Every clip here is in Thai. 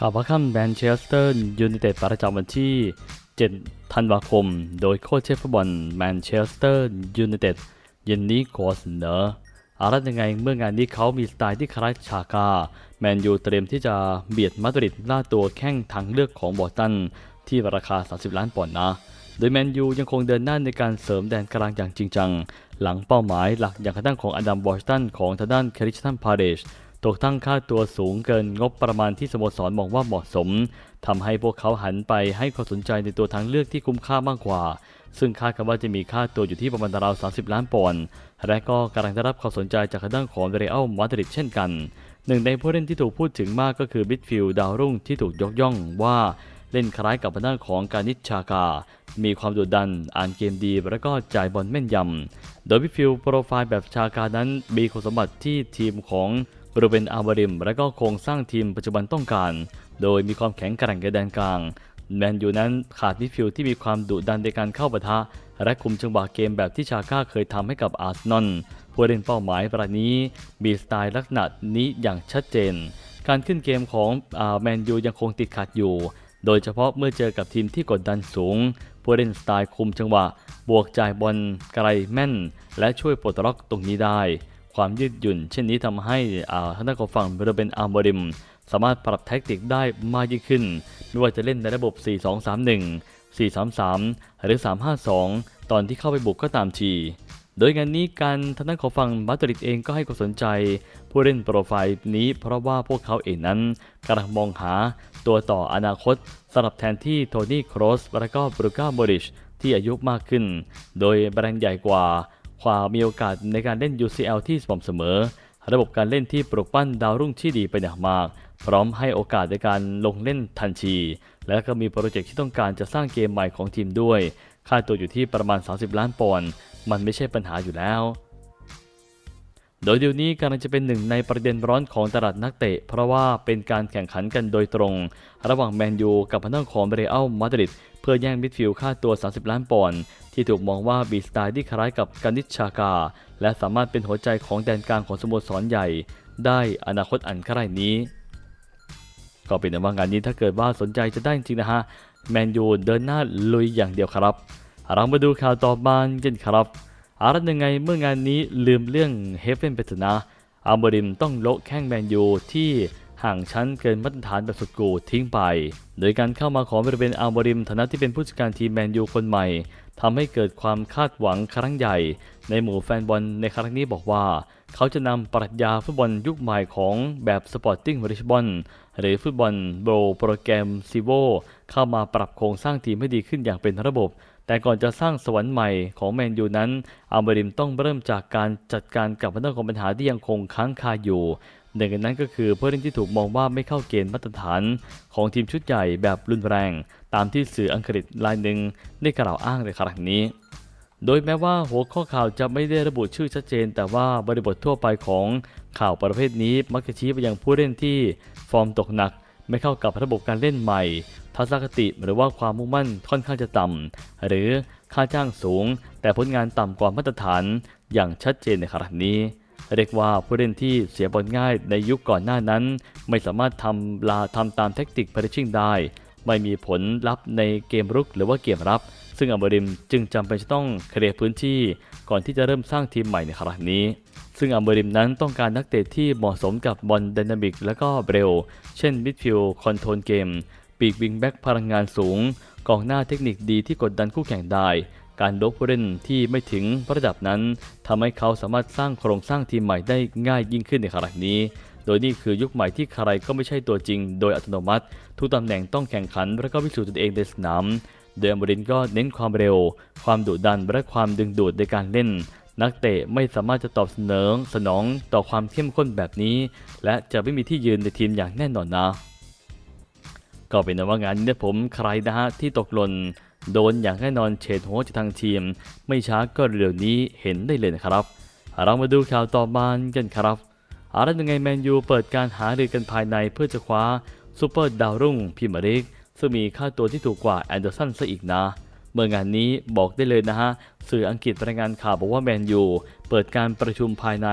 ข่าวพระค่ำแมนเชสเตอร์ยูไนเต็ดประจำวันที่ 7 ธันวาคม โดยโค้ชเชฟฟุตบอลแมนเชสเตอร์ยูไนเต็ดเย็นนี้ขอเสนออะไรยังไงเมื่องานนี้เขามีสไตล์ที่คล้ายชากา แมนยูเตรียมที่จะเบียดมาดริดล่าตัวแข้งทางเลือกของบอตัน ที่ราคา 30 ล้านปอนด์นะ โดยแมนยูยังคงเดินหน้าในการเสริมแดนกลางอย่างจริงจัง หลังเป้าหมายหลักอย่างกระทั่งของอดัมบอชตันของทางด้านคริสตันพาเดช ตกตั้งค่าตัวสูงเกินงบประมาณที่สโมสรมองว่าเหมาะสมทำให้พวกเขาหันไปให้ความสนใจในตัวทางเลือกที่คุ้มค่ามากกว่า ซึ่งคาดกันว่าจะมีค่าตัวอยู่ที่ประมาณราว 30 ล้านปอนด์และก็กำลังได้รับความสนใจจากทางด้านของเรอัลมาดริดเช่นกันหนึ่งในผู้เล่นที่ถูกพูดถึงมากก็คือบิดฟิลด์ดาวรุ่งที่ถูกยกย่องว่าเล่นคล้ายกับด้านของการนิชชากา มีความดุดัน อ่านเกมดี และก็จ่ายบอลแม่นยำ โดยบิดฟิลด์โปรไฟล์แบบชากานั้นมีคุณสมบัติที่ทีมของ รูเบนอาบาริม และก็โครงสร้างทีมปัจจุบันต้องการ โดยมีความแข็งแกร่งในแดนกลาง แมนยูนั้นขาดมิดฟิลด์ที่มีความดุดันในการเข้าปะทะ และคุมจังหวะเกมแบบที่ชาก้าเคยทำให้กับอาร์เซนอลผู้เล่นเป้าหมายประนี้มีสไตล์ลักษณะนี้อย่างชัดเจน การขึ้นเกมของแมนยูยังคงติดขัดอยู่ โดยเฉพาะเมื่อเจอกับทีมที่กดดันสูงผู้เล่นสไตล์คุมจังหวะ บวกจ่ายบอลไกลแม่น และช่วยปลดล็อกตรงนี้ได้ ความยืดหยุ่น เช่นนี้ทำให้ทางด้านของฝั่งเบรเบนอาร์บริม สามารถปรับแท็กติกได้มากยิ่งขึ้นไม่ว่าจะเล่นในระบบ 4-2-3-1 4-3-3 หรือ 3-5-2 ตอนที่เข้าไปบุกก็ตามที โดยงานนี้การทางด้านของฝั่งมาดริดเองก็ให้ความสนใจ ผู้เล่นโปรไฟล์นี้เพราะว่าพวกเขาเองนั้นกำลังมองหาตัวต่ออนาคตสำหรับแทนที่โทนี่ครอสและก็บรูก้าโมริชที่อายุมากขึ้น โดยแบรนด์ใหญ่กว่า ความมีโอกาสในการเล่น UCL ที่สม่ำเสมอ ระบบการเล่นที่ปลุกปั้นดาวรุ่งที่ดีเป็นอย่างมาก พร้อมให้โอกาสในการลงเล่นทันที และก็มีโปรเจกต์ที่ต้องการจะสร้างเกมใหม่ของทีมด้วย ค่าตัวอยู่ที่ประมาณ 30 ล้านปอนด์มันไม่ใช่ปัญหาอยู่แล้วโดยเดี๋ยวนี้กำลังจะเป็นหนึ่งในประเด็นร้อนของตลาดนักเตะ เพราะว่าเป็นการแข่งขันกันโดยตรง ระหว่างแมนยูกับพันธุ์ของเรอัลมาดริด เพื่อแย่งมิดฟิลด์ค่าตัว 30 ล้านปอนด์ที่ถูกมองว่าบีสไตล์ที่คล้ายกับกานิชชากา และสามารถเป็นหัวใจของแดนกลางของสโมสรใหญ่ ได้อนาคตอันใกล้นี้ ก็เป็นว่างานนี้ถ้าเกิดว่าสนใจจะได้จริงนะฮะแมนยูเดินหน้าลุยอย่างเดียวครับเรามาดูข่าวต่อมากันครับอารัยังไงเมื่องานนี้ลืมเรื่องเฮฟเฟนไปเถอะนะอัลบริมต้องโละแข้งแมนยูที่ ห่างชั้นเกินมาตรฐานแบบสุดกูทิ้งไป โดยการเข้ามาของบริเวณอัลบริมฐานะที่เป็นผู้จัดการทีมแมนยูคนใหม่ทำให้เกิดความคาดหวังครั้งใหญ่ ในหมู่แฟนบอลในครั้งนี้บอกว่า เขาจะนำปรัชญาฟุตบอลยุคใหม่ของแบบสปอร์ติ้งริชบอนหรือฟุตบอลโบโปรแกรมซิโวเข้ามาปรับโครงสร้างทีมให้ดีขึ้นอย่างเป็นระบบแต่ก่อนจะสร้างสวรรค์ใหม่ของแมนยูนั้นอัลบริมต้องเริ่มจากการจัดการกับปัญหาของปัญหาที่ยังคงค้างคาอยู่ หนึ่งในนั้นก็คือผู้เล่นที่ถูกมองว่าไม่เข้าเกณฑ์มาตรฐานของทีมชุดใหญ่แบบรุนแรง ตามที่สื่ออังกฤษรายหนึ่งได้กล่าวอ้างในครั้งนี้ โดยแม้ว่าหัวข้อข่าวจะไม่ได้ระบุชื่อชัดเจน แต่ว่าบริบททั่วไปของข่าวประเภทนี้มักจะชี้ไปยังผู้เล่นที่ฟอร์มตกหนัก ไม่เข้ากับระบบการเล่นใหม่ ทัศนคติหรือว่าความมุ่งมั่นค่อนข้างจะต่ำหรือค่าจ้างสูง แต่ผลงานต่ำกว่ามาตรฐานอย่างชัดเจนในขณะนี้ เรียกว่าผู้เล่นที่เสียบอลง่ายในยุคก่อนหน้านั้น ไม่สามารถทำลาทำตามแทคติกพาริชิ่งได้ ไม่มีผลลัพธ์ในเกมรุกหรือว่าเกมรับ ซึ่งอัลบริมจึงจำเป็นจะต้องเคลียร์พื้นที่ก่อนที่จะเริ่มสร้างทีมใหม่ในครั้งนี้ ซึ่งอัลบริมนั้นต้องการนักเตะที่เหมาะสมกับบอลดินามิกและก็เร็ว เช่นมิดฟิลด์คอนโทรลเกม ปีกวิงแบ็กพลังงานสูงกองหน้าเทคนิคดีที่กดดันคู่แข่งได้ การลบผู้เล่นที่ไม่ถึงระดับนั้นทำให้เขาสามารถสร้างโครงสร้างทีมใหม่ได้ง่ายยิ่งขึ้นในครั้งนี้ โดยนี่คือยุคใหม่ที่ใครก็ไม่ใช่ตัวจริง โดยอัตโนมัติ ทุกตำแหน่งต้องแข่งขันและก็พิสูจน์ตนเองในสนามโดยอมรินก็เน้นความเร็ว ความดุดันและความดึงดูดในการเล่น นักเตะไม่สามารถจะตอบสนองสนองต่อความเข้มข้นแบบนี้ และจะไม่มีที่ยืนในทีมอย่างแน่นอนนะ ก็เป็นว่างานนี้ผมใครนะฮะที่ตกหล่น โดนอย่างแน่นอนเฉดหัวจากทางทีม ไม่ช้าก็เร็วนี้เห็นได้เลยนะครับ เรามาดูข่าวต่อมากันครับอะไรยังไงแมนยูเปิดการหารือกันภายในเพื่อจะคว้าซูเปอร์ดาวรุ่งพิมาริก ซึ่งมีค่าตัวที่ถูกกว่าแอนเดอร์สันซะอีกนะ เมื่องานนี้บอกได้เลยนะฮะ สื่ออังกฤษรายงานข่าวบอกว่าแมนยูเปิดการประชุมภายใน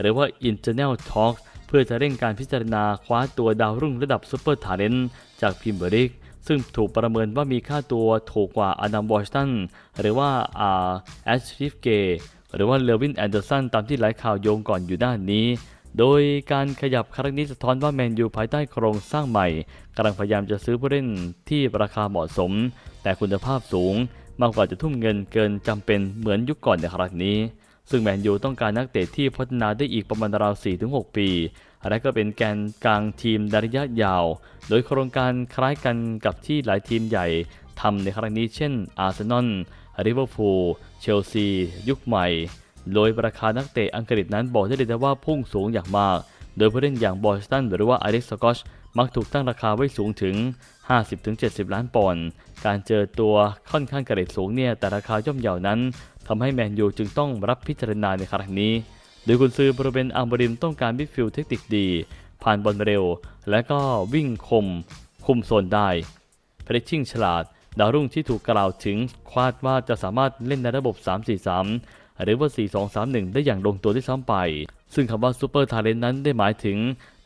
หรือว่า internal talks พื่อจะเร่งการพิจารณาคว้าตัวดาวรุ่งระดับซูเปอร์ทาเลนต์จากพรีเมียร์ลีก ซึ่งถูกประเมินว่ามีค่าตัวถูกกว่าอดัมวอชตันหรือว่าอาแอชริฟเกหรือว่าเลวินแอนเดอร์สันตามที่หลายข่าวโยงก่อนอยู่ด้านนี้ โดยการขยับครั้งนี้สะท้อนว่าแมนยูภายใต้โครงสร้างใหม่กำลังพยายามจะซื้อผู้เล่นที่ราคาเหมาะสม แต่คุณภาพสูง มากกว่าจะทุ่มเงินเกินจำเป็นเหมือนยุคก่อนในครั้งนี้ ซึ่งแมนยูต้องการนักเตะที่พัฒนาได้อีกประมาณราว4-6 ปี และก็เป็นแกนกลางทีมในระยะยาว โดยโครงการคล้ายกันกับที่หลายทีมใหญ่ทำในครั้งนี้เช่นอาร์เซนอลลิเวอร์พูลเชลซี ยุคใหม่ โดยราคานักเตะอังกฤษนั้นบอกได้เลยว่าพุ่งสูงอย่างมาก โดยผู้เล่นอย่างบอสตันหรือว่าอเล็กซ์สกอชมักถูกตั้งราคาไว้สูงถึง 50-70 ล้านปอนด์การเจอตัวค่อนข้างกระเด็ดสูงเนี่ยแต่ราคาย่อมเยาวนั้นทำให้แมนยูจึงต้องรับพิจารณาในครั้งนี้ โดยกุนซือบริเวณอัมบริมต้องการมิดฟิลด์เทคนิคดี ผ่านบอลเร็ว และก็วิ่งคม คุมโซนได้เพรสชิ่งฉลาด ดาวรุ่งที่ถูกกล่าวถึงคาดว่าจะสามารถเล่นในระบบ 3-4-3 หรือว่า 4-2-3-1 ได้อย่างลงตัวที่ซ้ำไป ซึ่งคำว่าซูเปอร์ทาเลนต์นั้นได้หมายถึง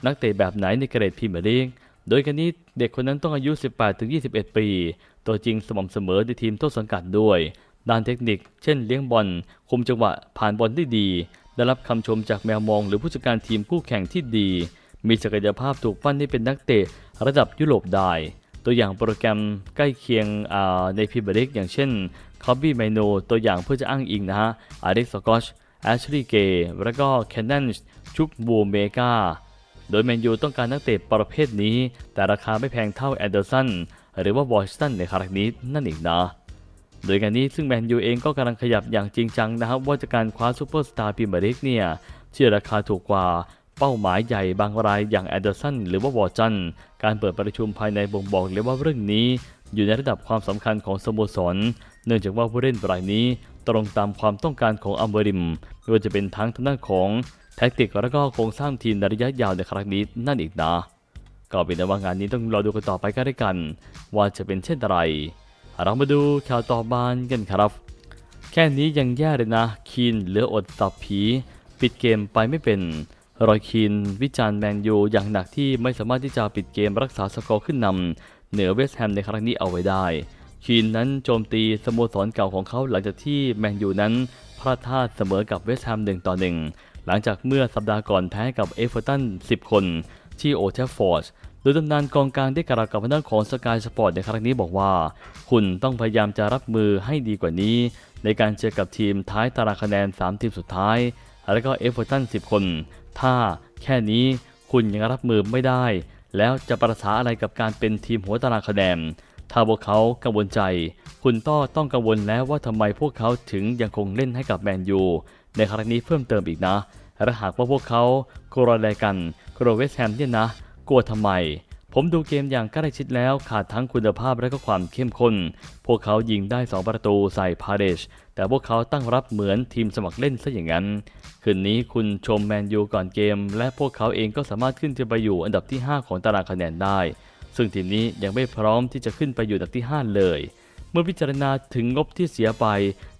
นักเตะแบบไหนในเกรดพรีเมียร์ลีกโดยกันนี้เด็กคนนั้นต้องอายุ 18-21 ปี ตัวจริงสม่ำเสมอในทีมต้นสังกัดด้วย ด้านเทคนิค เช่นเลี้ยงบอล คุมจังหวะผ่านบอลได้ดี ได้รับคำชมจากแมวมองหรือผู้จัดการทีมคู่แข่งที่ดี มีศักยภาพถูกปั้นให้เป็นนักเตะระดับยุโรปได้ ตัวอย่างโปรแกรมใกล้เคียงในพรีเมียร์ลีกอย่างเช่นคอบบี้ไมโนตัวอย่างเพื่อจะอ้างอิงนะฮะอาเด็กสกอชแอชลีย์เกย์แล้วก็แคนนันชุกบูเมกาโดยแมนยูต้องการนักเตะประเภทนี้ แต่ราคาไม่แพงเท่าแอนเดอร์สันหรือว่าวอชตันในครั้งนี้นั่นเองนะ โดยการนี้ซึ่งแมนยูเองก็กำลังขยับอย่างจริงจังนะครับ ว่าจะการคว้าซูเปอร์สตาร์พรีเมียร์ลีกเนี่ยที่ราคาถูกกว่าเป้าหมายใหญ่บางรายอย่างแอนเดอร์สันหรือว่าวอร์จันการเปิดประชุมภายในบ่งบอกเลยว่าเรื่องนี้ อยู่ในระดับความสำคัญของสโมสร เนื่องจากว่าผู้เล่นรายนี้ตรงตามความต้องการของอัมเบริมไม่ว่าจะเป็นทั้งทางด้านของแท็กติกและก็โครงสร้างทีมในระยะยาวในครั้งนี้นั่นอีกนะก็เป็นว่างานนี้ต้องรอดูกันต่อไปกันด้วยกัน ว่าจะเป็นเช่นไร เรามาดูข่าวต่อบานกันครับ แค่นี้ยังแย่เลยนะ คีนเหลืออดตับผี ปิดเกมไปไม่เป็น รอยคีนวิจารณ์แมนยูอย่างหนักที่ไม่สามารถที่จะปิดเกมรักษาสกอร์ขึ้นนำเหนือเวสต์แฮมในครั้งนี้เอาไว้ได้คีนนั้นโจมตีสโมสรเก่าของเขาหลังจากที่แมนยูนั้นพลาดท่าเสมอกับเวสต์แฮมหนึ่งต่อหนึ่งหลังจากเมื่อสัปดาห์ก่อนแพ้กับเอฟเวอร์ตัน 10 คนที่โอเทฟฟอร์ด ดยตำนานกองกลางได้กล่าวกับทางด้านของสกายสปอร์ตในครั้งนี้บอกว่า คุณต้องพยายามจะรับมือให้ดีกว่านี้ ในการเจอกับทีมท้ายตารางคะแนน 3 ทีมสุดท้าย แล้วก็เอฟเวอร์ตัน 10 คน ถ้าแค่นี้คุณยังรับมือไม่ได้ แล้วจะประสาอะไรกับการเป็นทีมหัวตารางคะแนน ถ้าพวกเขากังวลใจ คุณต้อต้องกังวลแล้วว่าทำไมพวกเขาถึงยังคงเล่นให้กับแมนยูในครั้งนี้เพิ่มเติมอีกนะและหากว่าพวกเขาโกลัวอะไรกันกลัวเวสแฮมเนี่ยนะ กลัวทำไม ผมดูเกมอย่างใกล้ชิดแล้วขาดทั้งคุณภาพและก็ความเข้มข้น พวกเขายิงได้ 2 ประตูใส่พาเดช แต่พวกเขาตั้งรับเหมือนทีมสมัครเล่นซะอย่างนั้น คืนนี้คุณชมแมนยูก่อนเกม และพวกเขาเองก็สามารถขึ้นจะไปอยู่อันดับที่ 5 ของตารางคะแนนได้ ซึ่งทีมนี้ยังไม่พร้อมที่จะขึ้นไปอยู่อันดับที่ 5 เลยเมื่อพิจารณาถึงงบที่เสียไป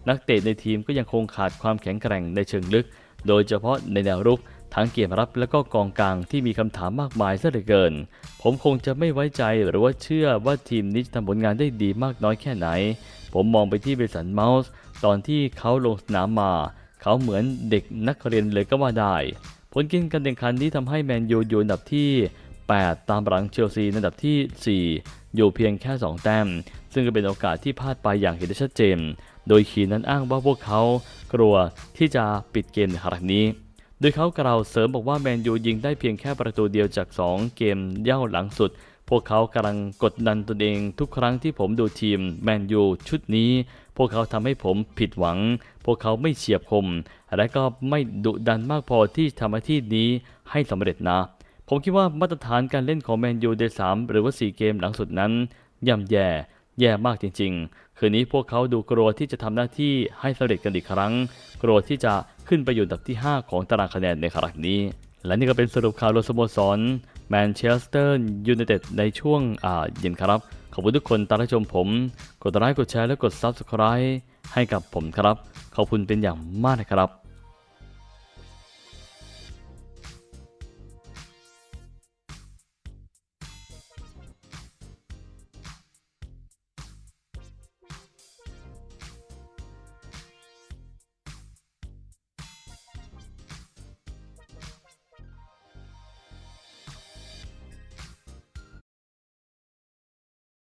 นักเตะในทีมก็ยังคงขาดความแข็งแกร่งในเชิงลึก โดยเฉพาะในแนวรุก ทั้งเกมรับและก็กองกลางที่มีคำถามมากมายซะเหลือเกิน ผมคงจะไม่ไว้ใจหรือว่าเชื่อว่าทีมนี้จะทำผลงานได้ดีมากน้อยแค่ไหน ผมมองไปที่เบสันเมาส์ตอนที่เขาลงสนามมา เขาเหมือนเด็กนักเรียนเลยก็ว่าได้ ผลกินการแข่งขันนี้ทำให้แมนยูอยู่อันดับที่ 8 ตามหลังเชลซีในอันดับที่ 4 อยู่เพียงแค่ 2 แต้ม ซึ่งก็เป็นโอกาสที่พลาดไปอย่างเห็นได้ชัดเจน โดยคีนนั้นอ้างว่าพวกเขากลัวที่จะปิดเกมในครั้งนี้ โดยเขากล่าวเสริมบอกว่าแมนยูยิงได้เพียงแค่ประตูเดียวจาก 2 เกมเย่าหลังสุด พวกเขากำลังกดดันตนเองทุกครั้งที่ผมดูทีมแมนยูชุดนี้ พวกเขาทำให้ผมผิดหวัง พวกเขาไม่เฉียบคม และก็ไม่ดุดันมากพอที่ทำหน้าที่นี้ให้สำเร็จนะ ผมคิดว่ามาตรฐานการเล่นของแมนยูใน3หรือว่า 4 เกมหลังสุดนั้นย่ำแย่ แย่มากจริง ๆ คืนนี้พวกเขาดูกลัวที่จะทำหน้าที่ให้สำเร็จกันอีกครั้ง กลัวที่จะขึ้นไปอยู่อันดับที่ 5 ของตารางคะแนนในครั้งนี้ และนี่ก็เป็นสรุปข่าวรวมสโมสรแมนเชสเตอร์ยูไนเต็ดในช่วงเย็นครับ ขอบคุณทุกคนตามรับชมผม กดไลค์กดแชร์และกด Subscribe ให้กับผมครับ ขอบคุณเป็นอย่างมากนะครับ